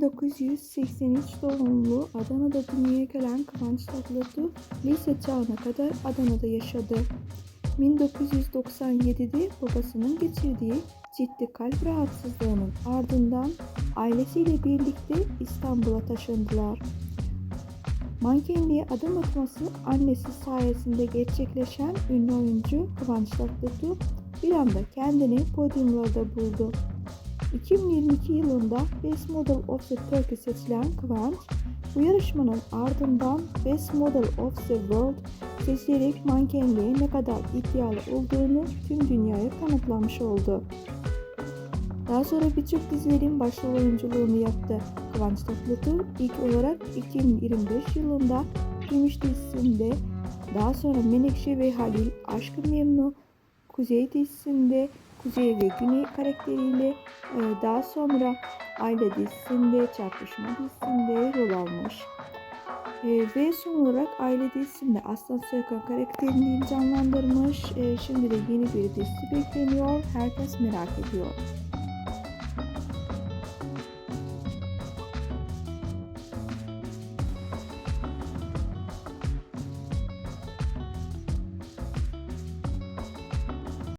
1983 doğumlu Adana'da dünyaya gelen Kıvanç Tatlıtuğ lise çağına kadar Adana'da yaşadı. 1997'de babasının geçirdiği ciddi kalp rahatsızlığının ardından ailesiyle birlikte İstanbul'a taşındılar. Mankenliğe adım atması annesi sayesinde gerçekleşen ünlü oyuncu Kıvanç Tatlıtuğ bir anda kendini podyumlarda buldu. 2022 yılında Best Model of the Turkey seçilen Kıvanç, bu yarışmanın ardından Best Model of the World seçilerek mankenliğe ne kadar iddialı olduğunu tüm dünyaya kanıtlamış oldu. Daha sonra birçok dizilerin başrol oyunculuğunu yaptı. Kıvanç Tatlıtuğ ilk olarak 2025 yılında Gümüş dizisinde, daha sonra Menekşe ve Halil Aşkı Memnu, Kuzey dizisinde Kuzey ve Güney karakteriyle e, daha sonra Aile dizisinde, Çarpışma dizisinde rol almış. E, ve son olarak Aile dizisinde Aslan Soykan karakterini canlandırmış. E, şimdi de yeni bir dizisi bekleniyor. Herkes merak ediyor.